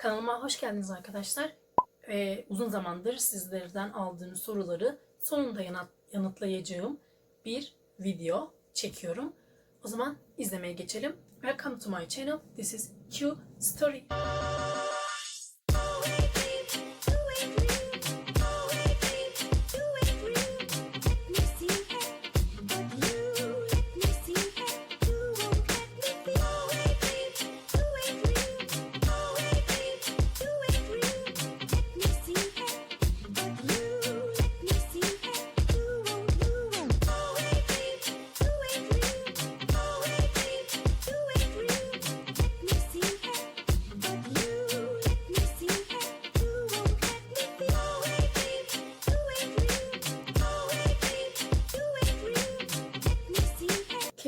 Kanalıma hoş geldiniz arkadaşlar. Ee, uzun zamandır sizlerden aldığım soruları sonunda yanıt, yanıtlayacağım bir video çekiyorum. O zaman izlemeye geçelim. Welcome to my channel. This is Q Story.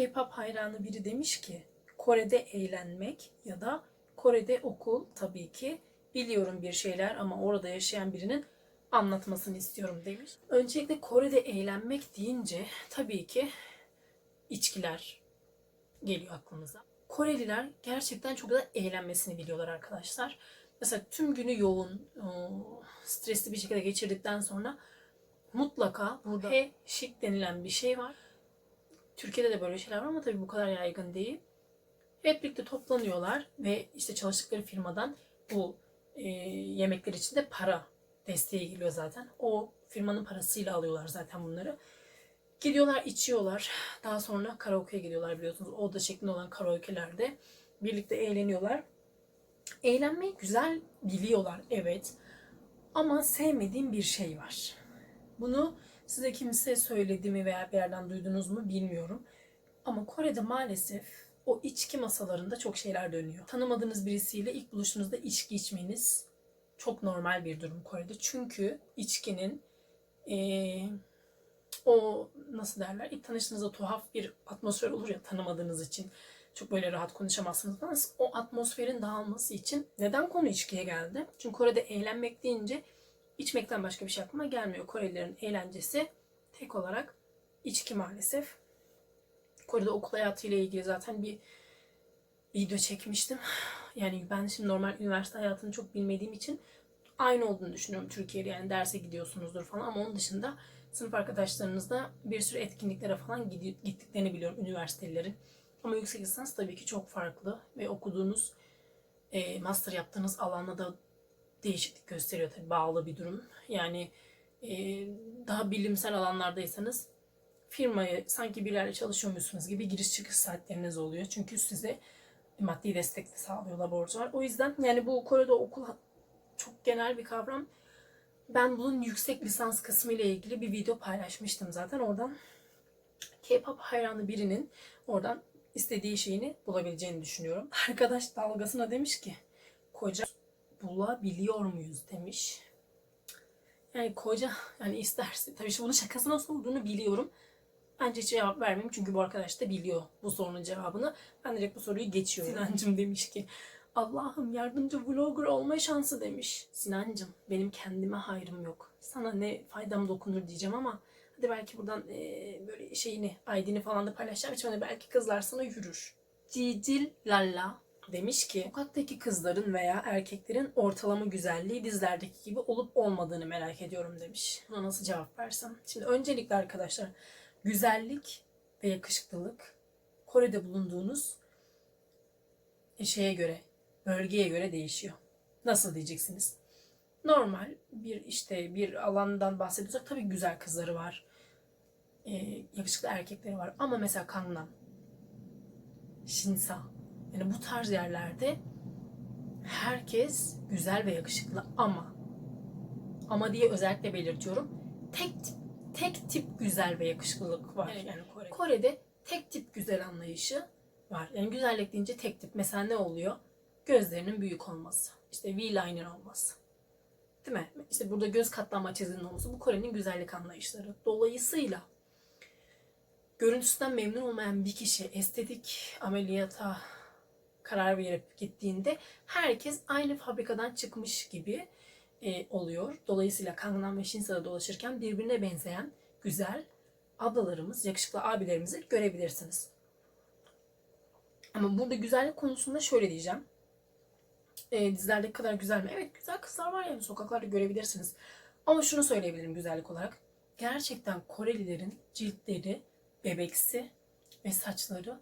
K-pop hayranı biri demiş ki Kore'de eğlenmek ya da Kore'de okul tabii ki biliyorum bir şeyler ama orada yaşayan birinin anlatmasını istiyorum demiş. Öncelikle Kore'de eğlenmek deyince tabii ki içkiler geliyor aklımıza. Koreliler gerçekten çok da eğlenmesini biliyorlar arkadaşlar. Mesela tüm günü yoğun, stresli bir şekilde geçirdikten sonra mutlaka burada he şik denilen bir şey var. Türkiye'de de böyle şeyler var ama tabii bu kadar yaygın değil. Hep birlikte toplanıyorlar ve işte çalıştıkları firmadan bu e, yemekler için de para desteği geliyor zaten. O firmanın parasıyla alıyorlar zaten bunları. Gidiyorlar, içiyorlar. Daha sonra karaoke'ye gidiyorlar biliyorsunuz. Oda şeklinde olan karaoke'lerde birlikte eğleniyorlar. Eğlenmeyi güzel biliyorlar evet. Ama sevmediğim bir şey var. Bunu size kimse söyledi mi veya bir yerden duydunuz mu bilmiyorum. Ama Kore'de maalesef o içki masalarında çok şeyler dönüyor. Tanımadığınız birisiyle ilk buluşunuzda içki içmeniz çok normal bir durum Kore'de. Çünkü içkinin eee, o nasıl derler ilk tanıştığınızda tuhaf bir atmosfer olur ya tanımadığınız için çok böyle rahat konuşamazsınız ama o atmosferin dağılması için neden konu içkiye geldi? Çünkü Kore'de eğlenmek deyince içmekten başka bir şey aklıma gelmiyor. Korelilerin eğlencesi tek olarak içki maalesef. Kore'de okul hayatıyla ilgili zaten bir video çekmiştim. Yani ben şimdi normal üniversite hayatını çok bilmediğim için aynı olduğunu düşünüyorum Türkiye'de. Yani derse gidiyorsunuzdur falan ama onun dışında sınıf arkadaşlarınızla bir sürü etkinliklere falan gittiklerini biliyorum üniversitelilerin. Ama yüksek lisans tabii ki çok farklı ve okuduğunuz master yaptığınız alanda da değişiklik gösteriyor tabii bağlı bir durum. Yani e, daha bilimsel alanlardaysanız firmaya sanki bir yerde çalışıyormuşsunuz gibi giriş çıkış saatleriniz oluyor. Çünkü size maddi destek de sağlıyor laboratuvar. O yüzden yani bu Kore'de okul çok genel bir kavram. Ben bunun yüksek lisans kısmı ile ilgili bir video paylaşmıştım zaten. Oradan K-pop hayranı birinin oradan istediği şeyini bulabileceğini düşünüyorum. Arkadaş dalgasına demiş ki koca bulabiliyor muyuz demiş. Yani koca yani isterse tabii şimdi bunun şakası nasıl olduğunu biliyorum. Bence hiç cevap vermeyeyim çünkü bu arkadaş da biliyor bu sorunun cevabını. Ben direkt bu soruyu geçiyorum. Sinancım demiş ki Allah'ım yardımcı vlogger olma şansı demiş. Sinancım benim kendime hayrım yok. Sana ne faydam dokunur diyeceğim ama hadi belki buradan eee, böyle şeyini, ID'ni falan da paylaşacağım için hani belki kızlar sana yürür. Cicil Lalla demiş ki sokaktaki kızların veya erkeklerin ortalama güzelliği dizlerdeki gibi olup olmadığını merak ediyorum demiş. Buna nasıl cevap versem? Şimdi öncelikle arkadaşlar güzellik ve yakışıklılık Kore'de bulunduğunuz e, şeye göre, bölgeye göre değişiyor. Nasıl diyeceksiniz? Normal bir işte bir alandan bahsediyorsak tabii güzel kızları var. E, yakışıklı erkekleri var. Ama mesela Gangnam, Shinsa yani bu tarz yerlerde herkes güzel ve yakışıklı ama ama diye özellikle belirtiyorum. Tek tip, tek tip güzel ve yakışıklılık var. Yani Kore. Kore'de tek tip güzel anlayışı var. Yani güzellik deyince tek tip. Mesela ne oluyor? Gözlerinin büyük olması. İşte V-liner olması. Değil mi? İşte burada göz katlanma çizginin olması. Bu Kore'nin güzellik anlayışları. Dolayısıyla görüntüsünden memnun olmayan bir kişi estetik ameliyata karar verip gittiğinde herkes aynı fabrikadan çıkmış gibi e, oluyor. Dolayısıyla Gangnam ve Shinsa'da dolaşırken birbirine benzeyen güzel ablalarımız, yakışıklı abilerimizi görebilirsiniz. Ama burada güzellik konusunda şöyle diyeceğim. e, dizilerdeki kadar güzel mi? Evet güzel kızlar var yani sokaklarda görebilirsiniz. Ama şunu söyleyebilirim güzellik olarak. Gerçekten Korelilerin ciltleri bebeksi ve saçları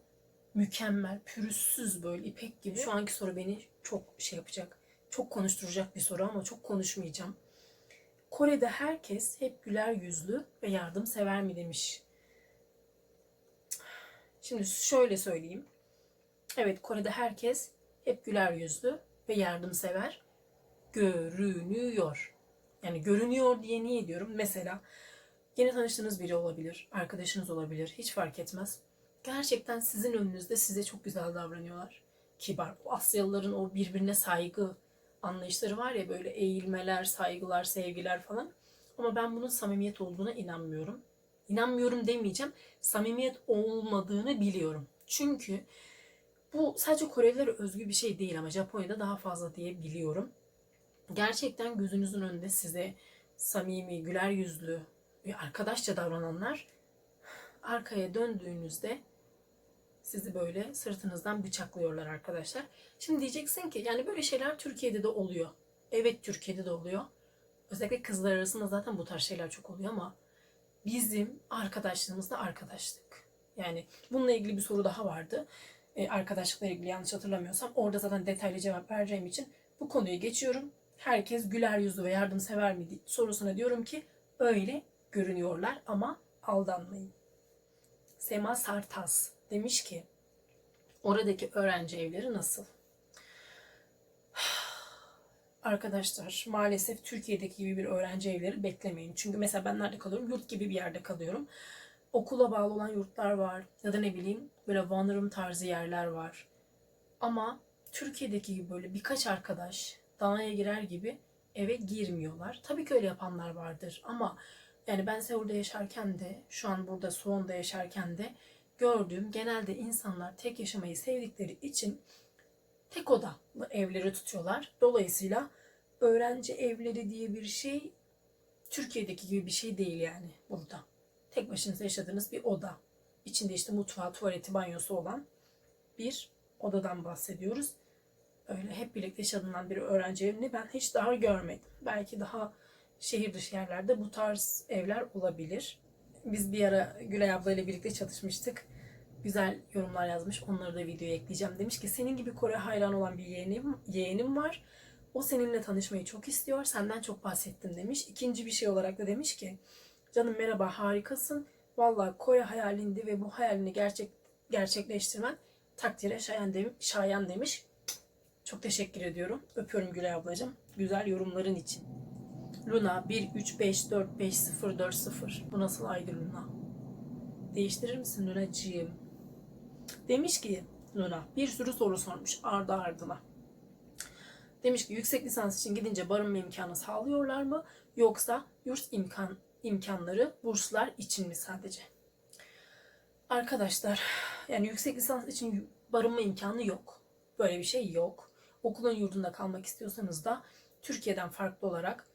mükemmel, pürüzsüz böyle ipek gibi. Şu anki soru beni çok şey yapacak. Çok konuşturacak bir soru ama çok konuşmayacağım. Kore'de herkes hep güler yüzlü ve yardımsever mi demiş. Şimdi şöyle söyleyeyim. Evet Kore'de herkes hep güler yüzlü ve yardımsever görünüyor. Yani görünüyor diye niye diyorum? Mesela yeni tanıştığınız biri olabilir, arkadaşınız olabilir, hiç fark etmez. Gerçekten sizin önünüzde size çok güzel davranıyorlar. Kibar. Asyalıların o birbirine saygı anlayışları var ya böyle eğilmeler, saygılar, sevgiler falan. Ama ben bunun samimiyet olduğuna inanmıyorum. İnanmıyorum demeyeceğim. Samimiyet olmadığını biliyorum. Çünkü bu sadece Korelilere özgü bir şey değil ama Japonya'da daha fazla diye biliyorum. Gerçekten gözünüzün önünde size samimi, güler yüzlü arkadaşça davrananlar arkaya döndüğünüzde sizi böyle sırtınızdan bıçaklıyorlar arkadaşlar. Şimdi diyeceksin ki yani böyle şeyler Türkiye'de de oluyor. Evet Türkiye'de de oluyor. Özellikle kızlar arasında zaten bu tarz şeyler çok oluyor ama bizim arkadaşlığımızda arkadaşlık. Yani bununla ilgili bir soru daha vardı. E, arkadaşlıkla ilgili yanlış hatırlamıyorsam. Orada zaten detaylı cevap vereceğim için bu konuyu geçiyorum. Herkes güler yüzlü ve yardımsever mi sorusuna diyorum ki öyle görünüyorlar ama aldanmayın. Sema Sartas demiş ki oradaki öğrenci evleri nasıl? Arkadaşlar maalesef Türkiye'deki gibi bir öğrenci evleri beklemeyin. Çünkü mesela ben nerede kalıyorum? Yurt gibi bir yerde kalıyorum. Okula bağlı olan yurtlar var. Ya da ne bileyim böyle one room tarzı yerler var. Ama Türkiye'deki gibi böyle birkaç arkadaş danaya girer gibi eve girmiyorlar. Tabii ki öyle yapanlar vardır ama yani ben Seul'de yaşarken de şu an burada Suwon'da yaşarken de gördüğüm genelde insanlar tek yaşamayı sevdikleri için tek odalı evleri tutuyorlar. Dolayısıyla öğrenci evleri diye bir şey Türkiye'deki gibi bir şey değil yani burada. Tek başınıza yaşadığınız bir oda. İçinde işte mutfağı, tuvaleti, banyosu olan bir odadan bahsediyoruz. Öyle hep birlikte yaşadığından bir öğrenci evini ben hiç daha görmedim. Belki daha şehir dışı yerlerde bu tarz evler olabilir. Biz bir ara Gülay ablayla birlikte çalışmıştık. Güzel yorumlar yazmış. Onları da videoya ekleyeceğim. Demiş ki senin gibi Kore hayran olan bir yeğenim, yeğenim var. O seninle tanışmayı çok istiyor. Senden çok bahsettim demiş. İkinci bir şey olarak da demiş ki canım merhaba harikasın. Valla Kore hayalindi ve bu hayalini gerçek gerçekleştirmen takdire şayan, dem şayan demiş. Çok teşekkür ediyorum. Öpüyorum Gülay ablacığım. Güzel yorumların için. Luna 1 3 5 4 5 0 4 0. Bu nasıl aydı Luna? Değiştirir misin Lunacığım? Demiş ki Luna bir sürü soru sormuş ardı ardına. Demiş ki yüksek lisans için gidince barınma imkanı sağlıyorlar mı? Yoksa yurt imkan imkanları burslar için mi sadece? Arkadaşlar yani yüksek lisans için barınma imkanı yok. Böyle bir şey yok. Okulun yurdunda kalmak istiyorsanız da Türkiye'den farklı olarak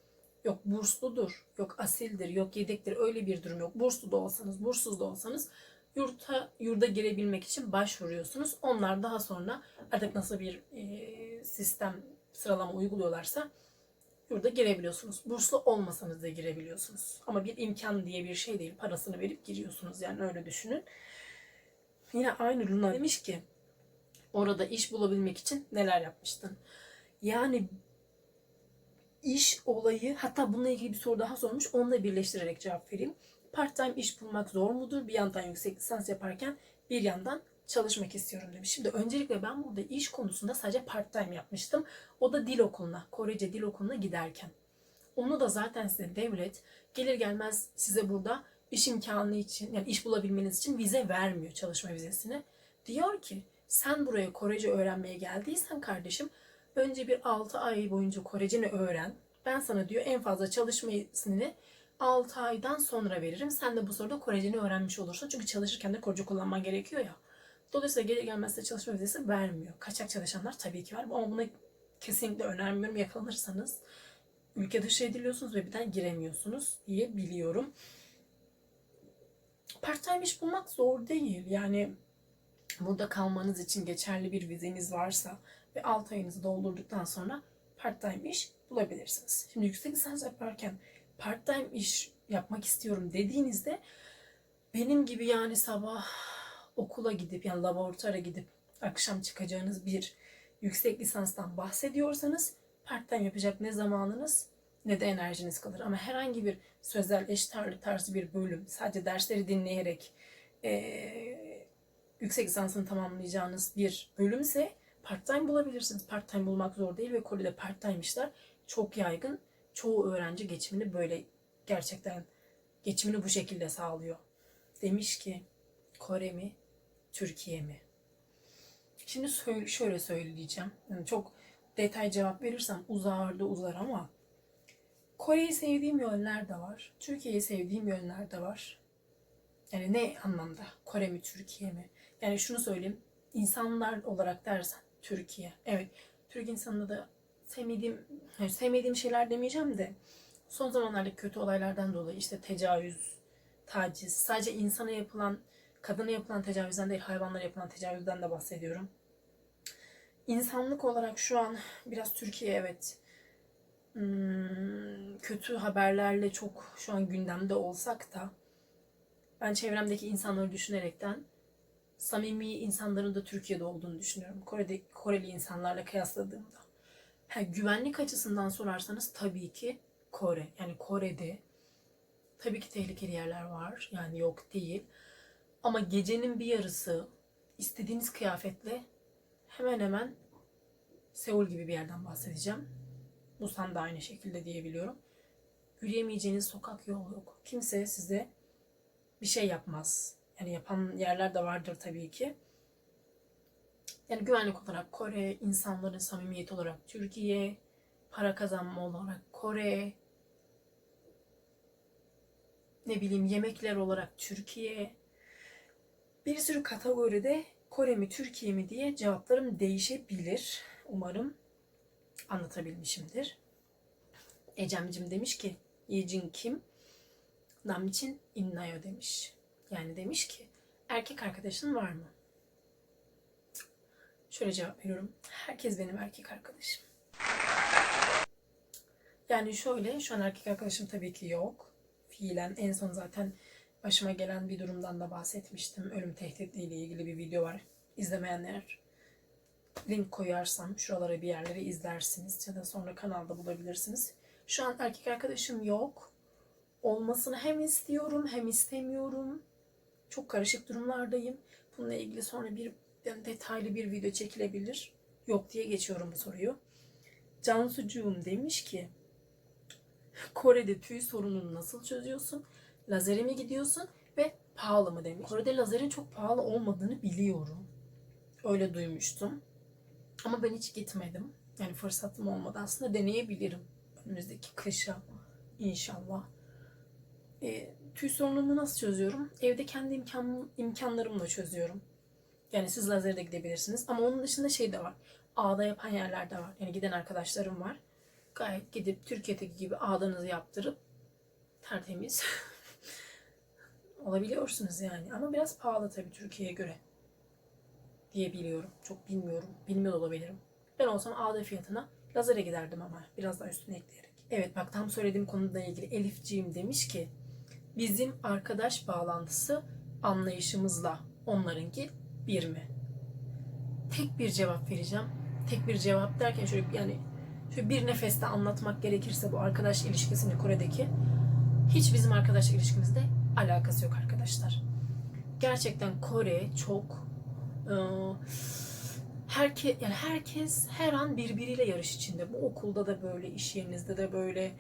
yok bursludur, yok asildir, yok yedektir öyle bir durum yok. Burslu da olsanız, burssuz da olsanız yurta, yurda girebilmek için başvuruyorsunuz. Onlar daha sonra artık nasıl bir e, sistem sıralama uyguluyorlarsa yurda girebiliyorsunuz. Burslu olmasanız da girebiliyorsunuz. Ama bir imkan diye bir şey değil. Parasını verip giriyorsunuz yani öyle düşünün. Yine aynı Luna demiş ki orada iş bulabilmek için neler yapmıştın? Yani iş olayı hatta bununla ilgili bir soru daha sormuş. Onu da birleştirerek cevap vereyim. Part time iş bulmak zor mudur? Bir yandan yüksek lisans yaparken bir yandan çalışmak istiyorum demiş. Şimdi öncelikle ben burada iş konusunda sadece part time yapmıştım. O da dil okuluna, Korece dil okuluna giderken. Onu da zaten size devlet gelir gelmez size burada iş imkanı için yani iş bulabilmeniz için vize vermiyor çalışma vizesini. Diyor ki sen buraya Korece öğrenmeye geldiysen kardeşim önce bir 6 ay boyunca Koreceni öğren. Ben sana diyor en fazla çalışma iznini 6 aydan sonra veririm. Sen de bu sırada Koreceni öğrenmiş olursun. Çünkü çalışırken de Korece kullanman gerekiyor ya. Dolayısıyla gelir gelmez de çalışma vizesi vermiyor. Kaçak çalışanlar tabii ki var ama buna kesinlikle önermiyorum. Yakalanırsanız ülke dışı ediliyorsunuz ve bir daha giremiyorsunuz diye biliyorum. Part time iş bulmak zor değil. Yani burada kalmanız için geçerli bir vizeniz varsa ve 6 ayınızı doldurduktan sonra part time iş bulabilirsiniz. Şimdi yüksek lisans yaparken part time iş yapmak istiyorum dediğinizde benim gibi yani sabah okula gidip yani laboratuvara gidip akşam çıkacağınız bir yüksek lisanstan bahsediyorsanız part time yapacak ne zamanınız ne de enerjiniz kalır. Ama herhangi bir sözel eşit ağırlık tarzı bir bölüm sadece dersleri dinleyerek eee, yüksek lisansını tamamlayacağınız bir bölümse part time bulabilirsiniz. Part time bulmak zor değil ve Kore'de part time işler çok yaygın. Çoğu öğrenci geçimini böyle gerçekten geçimini bu şekilde sağlıyor. Demiş ki Kore mi, Türkiye mi? Şimdi şöyle söyleyeceğim. Yani çok detay cevap verirsem uzar da uzar ama Kore'yi sevdiğim yönler de var. Türkiye'yi sevdiğim yönler de var. Yani ne anlamda? Kore mi, Türkiye mi? Yani şunu söyleyeyim. İnsanlar olarak dersen Türkiye. Evet. Türk insanında da sevmediğim, yani sevmediğim şeyler demeyeceğim de son zamanlardaki kötü olaylardan dolayı işte tecavüz, taciz, sadece insana yapılan, kadına yapılan tecavüzden değil hayvanlara yapılan tecavüzden de bahsediyorum. İnsanlık olarak şu an biraz Türkiye evet hmm, kötü haberlerle çok şu an gündemde olsak da ben çevremdeki insanları düşünerekten samimi insanların da Türkiye'de olduğunu düşünüyorum. Kore'de Koreli insanlarla kıyasladığımda. Ha, güvenlik açısından sorarsanız tabii ki Kore. Yani Kore'de tabii ki tehlikeli yerler var. Yani yok değil. Ama gecenin bir yarısı istediğiniz kıyafetle hemen hemen Seul gibi bir yerden bahsedeceğim. Busan da aynı şekilde diyebiliyorum. Yürüyemeyeceğiniz sokak yol yok. Kimse size bir şey yapmaz. Yani yapan yerler de vardır tabii ki. Yani güvenlik olarak Kore, insanların samimiyeti olarak Türkiye, para kazanma olarak Kore, ne bileyim yemekler olarak Türkiye. Bir sürü kategoride Kore mi Türkiye mi diye cevaplarım değişebilir. Umarım anlatabilmişimdir. Ecemcim demiş ki Yejin kim? Nam için innayo demiş. Yani demiş ki erkek arkadaşın var mı? Şöyle cevap veriyorum. Herkes benim erkek arkadaşım. Yani şöyle şu an erkek arkadaşım tabii ki yok. Fiilen en son zaten başıma gelen bir durumdan da bahsetmiştim. Ölüm tehditleriyle ilgili bir video var. İzlemeyenler link koyarsam şuralara bir yerlere izlersiniz ya da sonra kanalda bulabilirsiniz. Şu an erkek arkadaşım yok. Olmasını hem istiyorum hem istemiyorum. Çok karışık durumlardayım. Bununla ilgili sonra bir detaylı bir video çekilebilir. Yok diye geçiyorum bu soruyu. Cansucuğum demiş ki Kore'de tüy sorununu nasıl çözüyorsun? Lazere mi gidiyorsun ve pahalı mı demiş. Kore'de lazerin çok pahalı olmadığını biliyorum. Öyle duymuştum. Ama ben hiç gitmedim. Yani fırsatım olmadı. Aslında deneyebilirim. Önümüzdeki kışa inşallah. E, tüy sorunumu nasıl çözüyorum? Evde kendi imkan, imkanlarımla çözüyorum. Yani siz lazere de gidebilirsiniz. Ama onun dışında şey de var. Ağda yapan yerler de var. Yani giden arkadaşlarım var. Gayet gidip Türkiye'deki gibi ağdanızı yaptırıp tertemiz olabiliyorsunuz yani. Ama biraz pahalı tabii Türkiye'ye göre diyebiliyorum. Çok bilmiyorum. Bilmiyor olabilirim. Ben olsam ağda fiyatına lazere giderdim ama biraz daha üstüne ekleyerek. Evet bak tam söylediğim konuyla ilgili Elifciğim demiş ki bizim arkadaş bağlantısı anlayışımızla onlarınki bir mi? Tek bir cevap vereceğim. Tek bir cevap derken şöyle yani şöyle bir nefeste anlatmak gerekirse bu arkadaş ilişkisini Kore'deki hiç bizim arkadaş ilişkimizde alakası yok arkadaşlar. Gerçekten Kore çok e, herke, yani herkes her an birbiriyle yarış içinde. Bu okulda da böyle, iş yerinizde de böyle.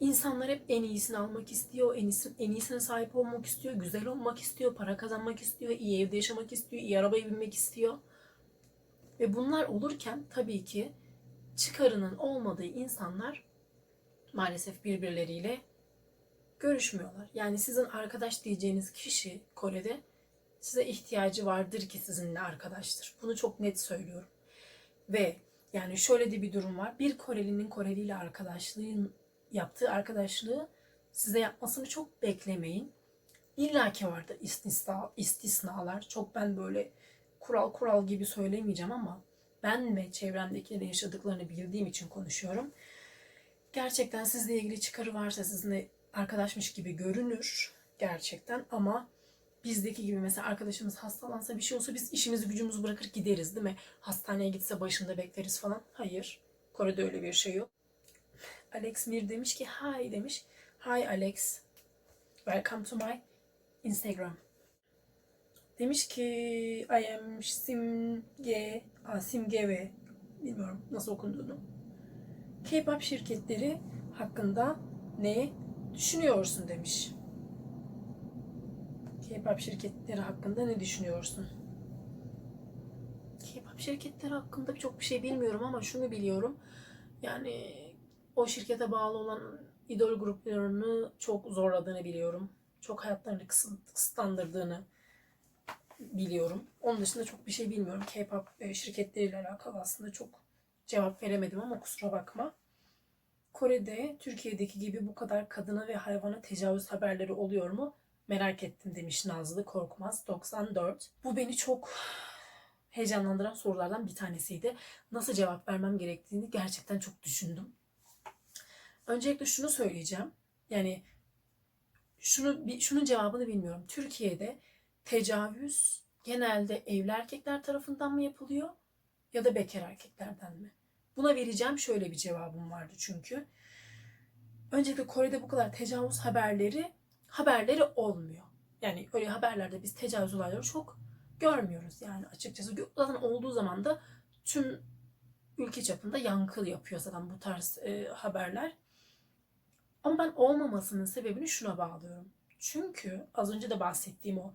İnsanlar hep en iyisini almak istiyor, en, iyisi, en iyisine sahip olmak istiyor, güzel olmak istiyor, para kazanmak istiyor, iyi evde yaşamak istiyor, iyi arabaya binmek istiyor. Ve bunlar olurken tabii ki çıkarının olmadığı insanlar maalesef birbirleriyle görüşmüyorlar. Yani sizin arkadaş diyeceğiniz kişi Kore'de size ihtiyacı vardır ki sizinle arkadaştır. Bunu çok net söylüyorum. Ve yani şöyle de bir durum var. Bir Korelinin Koreli ile arkadaşlığın yaptığı arkadaşlığı size yapmasını çok beklemeyin. İlla ki vardır istisna, istisnalar. Çok ben böyle kural kural gibi söylemeyeceğim ama ben ve çevremdekilerin yaşadıklarını bildiğim için konuşuyorum. Gerçekten sizle ilgili çıkarı varsa sizinle arkadaşmış gibi görünür gerçekten ama bizdeki gibi mesela arkadaşımız hastalansa bir şey olsa biz işimizi gücümüzü bırakır gideriz değil mi? Hastaneye gitse başında bekleriz falan. Hayır. Kore'de öyle bir şey yok. Alex Mir demiş ki hi demiş. Hi Alex. Welcome to my Instagram. Demiş ki I am Simge, Aa, Simge ve bilmiyorum nasıl okunduğunu. K-pop şirketleri hakkında ne düşünüyorsun demiş. K-pop şirketleri hakkında ne düşünüyorsun? K-pop şirketleri hakkında çok bir şey bilmiyorum ama şunu biliyorum. Yani o şirkete bağlı olan idol gruplarını çok zorladığını biliyorum. Çok hayatlarını kısıt- kısıtlandırdığını biliyorum. Onun dışında çok bir şey bilmiyorum. K-pop e, şirketleriyle alakalı aslında çok cevap veremedim ama kusura bakma. Kore'de Türkiye'deki gibi bu kadar kadına ve hayvana tecavüz haberleri oluyor mu? Merak ettim demiş Nazlı Korkmaz 94. Bu beni çok heyecanlandıran sorulardan bir tanesiydi. Nasıl cevap vermem gerektiğini gerçekten çok düşündüm. Öncelikle şunu söyleyeceğim. Yani şunu şunun cevabını bilmiyorum. Türkiye'de tecavüz genelde evli erkekler tarafından mı yapılıyor ya da bekar erkeklerden mi? Buna vereceğim şöyle bir cevabım vardı çünkü. Öncelikle Kore'de bu kadar tecavüz haberleri haberleri olmuyor. Yani öyle haberlerde biz tecavüz olayları çok görmüyoruz yani açıkçası. Zaten olduğu zaman da tüm ülke çapında yankı yapıyor zaten bu tarz e, haberler. Ama ben olmamasının sebebini şuna bağlıyorum. Çünkü az önce de bahsettiğim o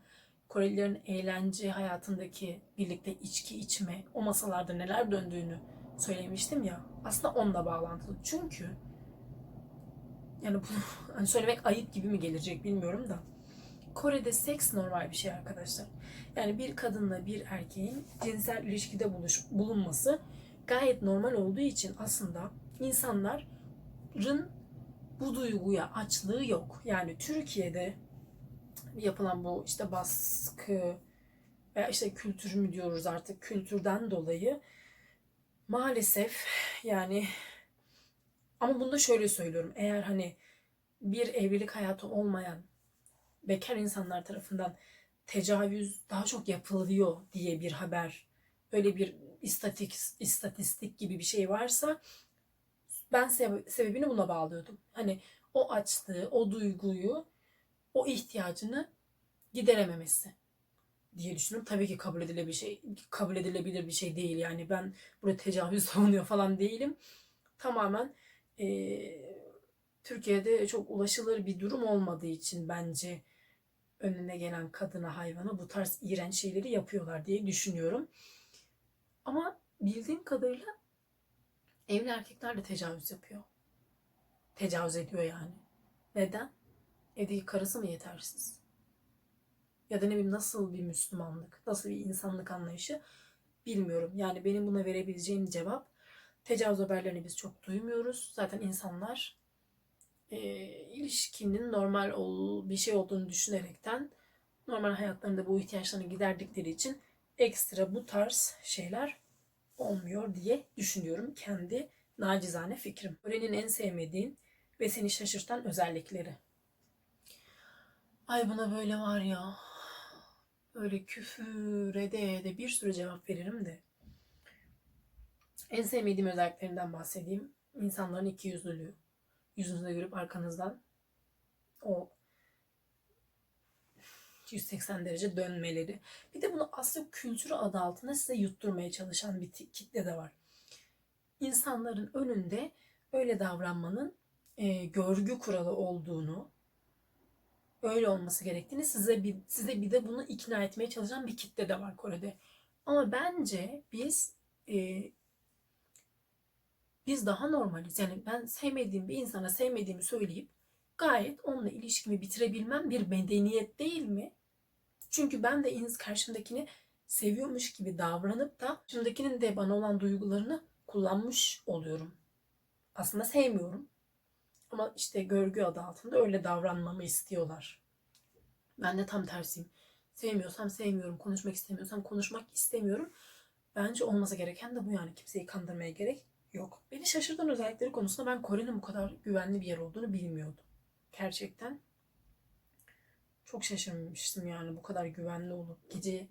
Korelilerin eğlence hayatındaki birlikte içki içme, o masalarda neler döndüğünü söylemiştim ya. Aslında onunla bağlantılı. Çünkü yani bunu hani söylemek ayıp gibi mi gelecek bilmiyorum da. Kore'de seks normal bir şey arkadaşlar. Yani bir kadınla bir erkeğin cinsel ilişkide buluş, bulunması gayet normal olduğu için aslında insanların bu duyguya açlığı yok. Yani Türkiye'de yapılan bu işte baskı veya işte kültür mü diyoruz artık kültürden dolayı maalesef yani ama bunu da şöyle söylüyorum. Eğer hani bir evlilik hayatı olmayan bekar insanlar tarafından tecavüz daha çok yapılıyor diye bir haber, öyle bir istatik, istatistik gibi bir şey varsa ben sebe- sebebini buna bağlıyordum. Hani o açlığı, o duyguyu, o ihtiyacını giderememesi diye düşünüyorum. Tabii ki kabul edilebilir şey, kabul edilebilir bir şey değil. Yani ben burada tecavüz savunuyor falan değilim. Tamamen eee, Türkiye'de çok ulaşılır bir durum olmadığı için bence önüne gelen kadına hayvana bu tarz iğrenç şeyleri yapıyorlar diye düşünüyorum. Ama bildiğim kadarıyla evli erkekler de tecavüz yapıyor. Tecavüz ediyor yani. Neden? Evdeki karısı mı yetersiz? Ya da ne bileyim nasıl bir Müslümanlık, nasıl bir insanlık anlayışı bilmiyorum. Yani benim buna verebileceğim cevap tecavüz haberlerini biz çok duymuyoruz. Zaten insanlar e, ilişkinin normal ol, bir şey olduğunu düşünerekten normal hayatlarında bu ihtiyaçlarını giderdikleri için ekstra bu tarz şeyler olmuyor diye düşünüyorum. Kendi nacizane fikrim. Kore'nin en sevmediğin ve seni şaşırtan özellikleri. Ay buna böyle var ya. Öyle küfür ede ede bir sürü cevap veririm de. En sevmediğim özelliklerinden bahsedeyim. İnsanların iki yüzlülüğü. Yüzünüze görüp arkanızdan o 180 derece dönmeleri. Bir de bunu aslında kültürü adı altında size yutturmaya çalışan bir kitle de var. İnsanların önünde öyle davranmanın e, görgü kuralı olduğunu, öyle olması gerektiğini size bir size bir de bunu ikna etmeye çalışan bir kitle de var Kore'de. Ama bence biz e, biz daha normaliz. Yani ben sevmediğim bir insana sevmediğimi söyleyip gayet onunla ilişkimi bitirebilmem bir medeniyet değil mi? Çünkü ben de ins karşımdakini seviyormuş gibi davranıp da karşımdakinin de bana olan duygularını kullanmış oluyorum. Aslında sevmiyorum. Ama işte görgü adı altında öyle davranmamı istiyorlar. Ben de tam tersiyim. Sevmiyorsam sevmiyorum. Konuşmak istemiyorsam konuşmak istemiyorum. Bence olması gereken de bu yani. Kimseyi kandırmaya gerek yok. Beni şaşırtan özellikleri konusunda ben Kore'nin bu kadar güvenli bir yer olduğunu bilmiyordum. Gerçekten çok şaşırmıştım yani bu kadar güvenli olup gece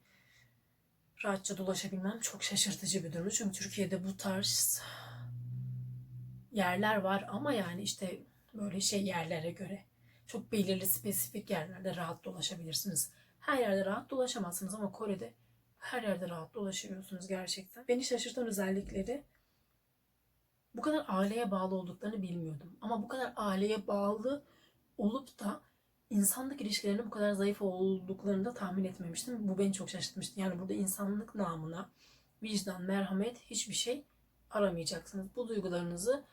rahatça dolaşabilmem çok şaşırtıcı bir durum. Çünkü Türkiye'de bu tarz yerler var ama yani işte böyle şey yerlere göre çok belirli spesifik yerlerde rahat dolaşabilirsiniz. Her yerde rahat dolaşamazsınız ama Kore'de her yerde rahat dolaşıyorsunuz gerçekten. Beni şaşırtan özellikleri bu kadar aileye bağlı olduklarını bilmiyordum. Ama bu kadar aileye bağlı olup da insanlık ilişkilerinin bu kadar zayıf olduklarını da tahmin etmemiştim. Bu beni çok şaşırtmıştı. Yani burada insanlık namına vicdan, merhamet hiçbir şey aramayacaksınız. Bu duygularınızı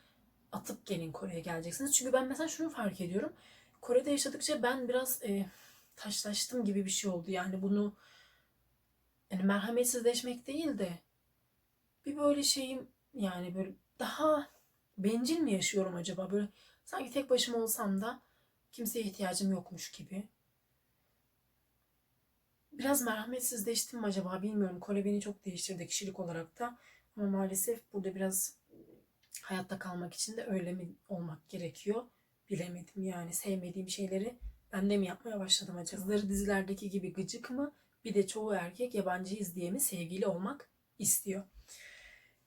atıp gelin Kore'ye geleceksiniz. Çünkü ben mesela şunu fark ediyorum. Kore'de yaşadıkça ben biraz e, taşlaştım gibi bir şey oldu. Yani bunu yani merhametsizleşmek değil de bir böyle şeyim yani böyle daha bencil mi yaşıyorum acaba? Böyle sanki tek başıma olsam da kimseye ihtiyacım yokmuş gibi. Biraz merhametsizleştim mi acaba bilmiyorum. Kore beni çok değiştirdi kişilik olarak da. Ama maalesef burada biraz hayatta kalmak için de öyle mi olmak gerekiyor? Bilemedim yani. Sevmediğim şeyleri ben de mi yapmaya başladım acaba? Kızları dizilerdeki gibi gıcık mı? Bir de çoğu erkek yabancıyız diye mi sevgili olmak istiyor?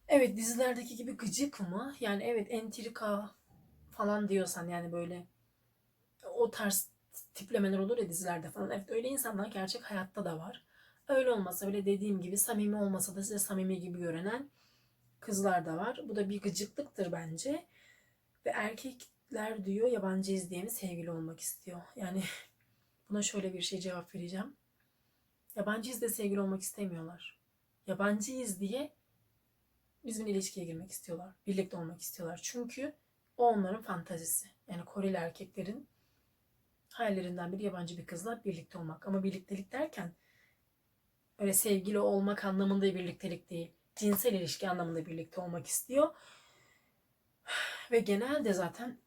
Evet dizilerdeki gibi gıcık mı? Yani evet entrika falan diyorsan yani böyle o tarz tiplemeler olur ya dizilerde falan. Evet öyle insanlar gerçek hayatta da var. Öyle olmasa bile dediğim gibi samimi olmasa da size samimi gibi görünen kızlar da var. Bu da bir gıcıklıktır bence. Ve erkekler diyor yabancıyız diye mi sevgili olmak istiyor. Yani buna şöyle bir şey cevap vereceğim. Yabancıyız da sevgili olmak istemiyorlar. Yabancıyız diye bizimle ilişkiye girmek istiyorlar. Birlikte olmak istiyorlar. Çünkü o onların fantazisi. Yani Koreli erkeklerin hayallerinden biri yabancı bir kızla birlikte olmak. Ama birliktelik derken öyle sevgili olmak anlamında birliktelik değil. Cinsel ilişki anlamında birlikte olmak istiyor. Ve genelde zaten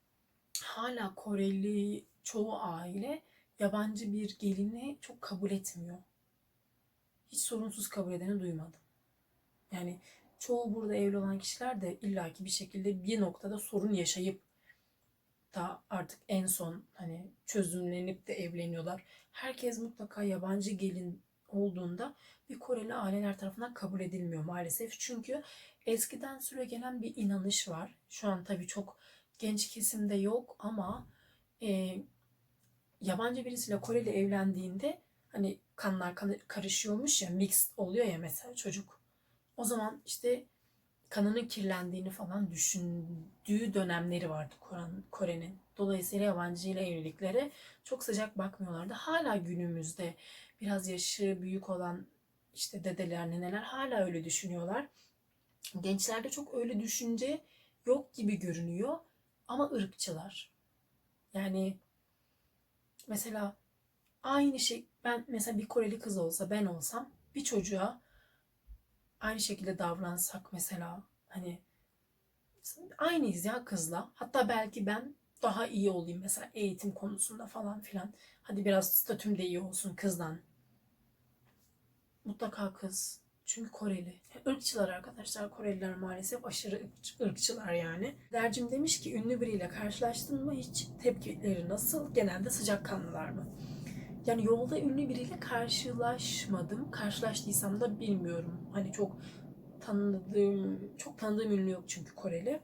hala Koreli çoğu aile yabancı bir gelini çok kabul etmiyor. Hiç sorunsuz kabul edeni duymadım. Yani çoğu burada evli olan kişiler de illaki bir şekilde bir noktada sorun yaşayıp da artık en son hani çözümlenip de evleniyorlar. Herkes mutlaka yabancı gelin olduğunda bir Koreli aileler tarafından kabul edilmiyor maalesef. Çünkü eskiden süre gelen bir inanış var. Şu an tabii çok genç kesimde yok ama e, yabancı birisiyle Koreli evlendiğinde hani kanlar kan- karışıyormuş ya mix oluyor ya mesela çocuk. O zaman işte kanının kirlendiğini falan düşündüğü dönemleri vardı Kore'nin. Dolayısıyla yabancı ile evliliklere çok sıcak bakmıyorlardı. Hala günümüzde biraz yaşı büyük olan işte dedeler, neneler hala öyle düşünüyorlar. Gençlerde çok öyle düşünce yok gibi görünüyor ama ırkçılar. Yani mesela aynı şey ben mesela bir Koreli kız olsa ben olsam bir çocuğa aynı şekilde davransak mesela hani aynıyız ya kızla. Hatta belki ben daha iyi olayım mesela eğitim konusunda falan filan. Hadi biraz statüm de iyi olsun kızdan. Mutlaka kız. Çünkü Koreli. Irkçılar arkadaşlar. Koreliler maalesef aşırı ırkçılar yani. Dercim demiş ki ünlü biriyle karşılaştın mı hiç tepkileri nasıl? Genelde sıcakkanlılar mı? Yani yolda ünlü biriyle karşılaşmadım. Karşılaştıysam da bilmiyorum. Hani çok tanıdığım, çok tanıdığım ünlü yok çünkü Koreli.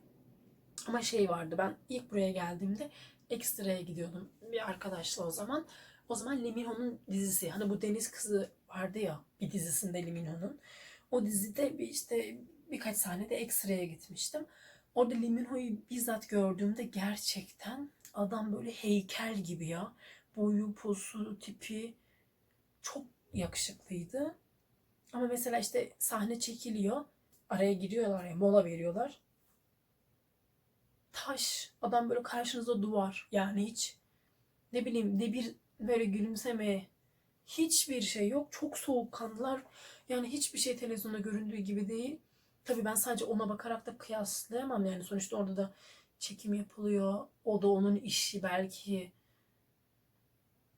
Ama şey vardı ben ilk buraya geldiğimde ekstraya gidiyordum bir arkadaşla o zaman. O zaman Lee Min-ho'nun dizisi hani bu Deniz Kızı vardı ya bir dizisinde Lee Min-ho'nun. O dizide bir işte birkaç sahnede ekstraya gitmiştim. Orada Lee Min-ho'yu bizzat gördüğümde gerçekten adam böyle heykel gibi ya. Boyu, posu, tipi çok yakışıklıydı. Ama mesela işte sahne çekiliyor. Araya giriyorlar ya mola veriyorlar. Taş. Adam böyle karşınızda duvar. Yani hiç ne bileyim ne bir böyle gülümseme hiçbir şey yok. Çok soğukkanlılar. Yani hiçbir şey televizyonda göründüğü gibi değil. Tabii ben sadece ona bakarak da kıyaslayamam. Yani sonuçta orada da çekim yapılıyor. O da onun işi belki.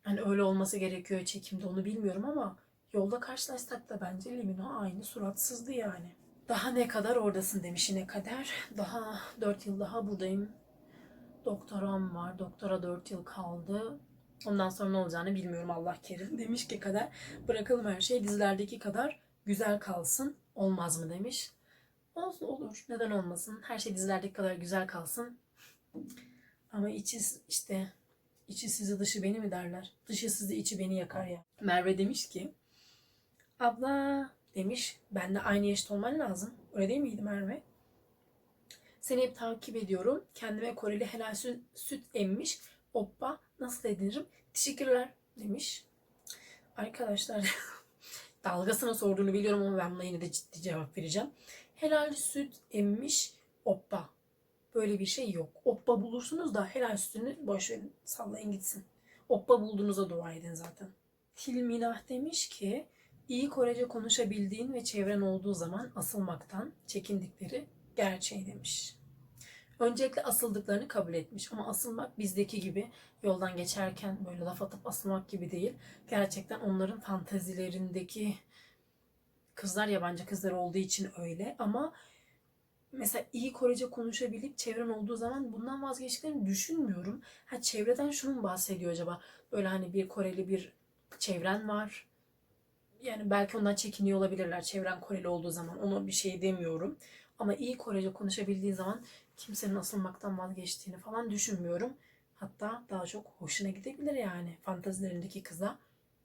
Hani öyle olması gerekiyor çekimde onu bilmiyorum ama Yolda karşılaşsak da bence Limino aynı suratsızdı yani. Daha ne kadar oradasın demiş yine kader. Daha 4 yıl daha buradayım. Doktoram var. Doktora 4 yıl kaldı. Ondan sonra ne olacağını bilmiyorum Allah kerim. Demiş ki kader bırakalım her şey dizilerdeki kadar güzel kalsın. Olmaz mı demiş. Olsun olur. Neden olmasın? Her şey dizilerdeki kadar güzel kalsın. Ama içi işte içi sizi dışı beni mi derler? Dışı sizi içi beni yakar ya. Merve demiş ki abla demiş ben de aynı yaşta olman lazım. Öyle değil miydi Merve? Seni hep takip ediyorum. Kendime Koreli helal süt, süt emmiş. Oppa nasıl edinirim? Teşekkürler demiş. Arkadaşlar dalgasına sorduğunu biliyorum ama ben buna yine de ciddi cevap vereceğim. Helal süt emmiş oppa. Böyle bir şey yok. Oppa bulursunuz da helal sütünü boş verin. Sallayın gitsin. Oppa bulduğunuza dua edin zaten. Tilminah demiş ki iyi Korece konuşabildiğin ve çevren olduğu zaman asılmaktan çekindikleri gerçeği demiş. Öncelikle asıldıklarını kabul etmiş ama asılmak bizdeki gibi yoldan geçerken böyle laf atıp asılmak gibi değil. Gerçekten onların fantazilerindeki kızlar yabancı kızlar olduğu için öyle ama mesela iyi Korece konuşabilip çevren olduğu zaman bundan vazgeçtiklerini düşünmüyorum. Ha çevreden şunu mu bahsediyor acaba? Böyle hani bir Koreli bir çevren var. Yani belki ondan çekiniyor olabilirler çevren Koreli olduğu zaman. Ona bir şey demiyorum. Ama iyi Korece konuşabildiği zaman kimsenin asılmaktan vazgeçtiğini falan düşünmüyorum. Hatta daha çok hoşuna gidebilir yani fantazilerindeki kıza.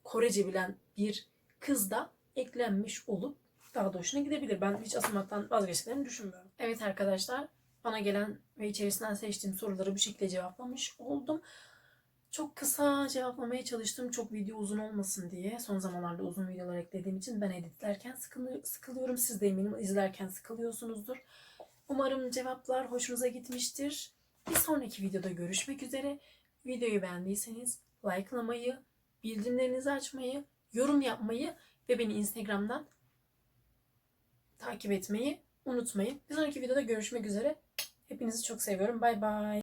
Korece bilen bir kız da eklenmiş olup daha da hoşuna gidebilir. Ben hiç asılmaktan vazgeçtiklerini düşünmüyorum. Evet arkadaşlar bana gelen ve içerisinden seçtiğim soruları bu şekilde cevaplamış oldum. Çok kısa cevaplamaya çalıştım. Çok video uzun olmasın diye. Son zamanlarda uzun videolar eklediğim için ben editlerken sıkılı- sıkılıyorum. Siz de eminim izlerken sıkılıyorsunuzdur. Umarım cevaplar hoşunuza gitmiştir. Bir sonraki videoda görüşmek üzere. Videoyu beğendiyseniz likelamayı, bildirimlerinizi açmayı, yorum yapmayı ve beni Instagram'dan takip etmeyi unutmayın. Bir sonraki videoda görüşmek üzere. Hepinizi çok seviyorum. Bay bay.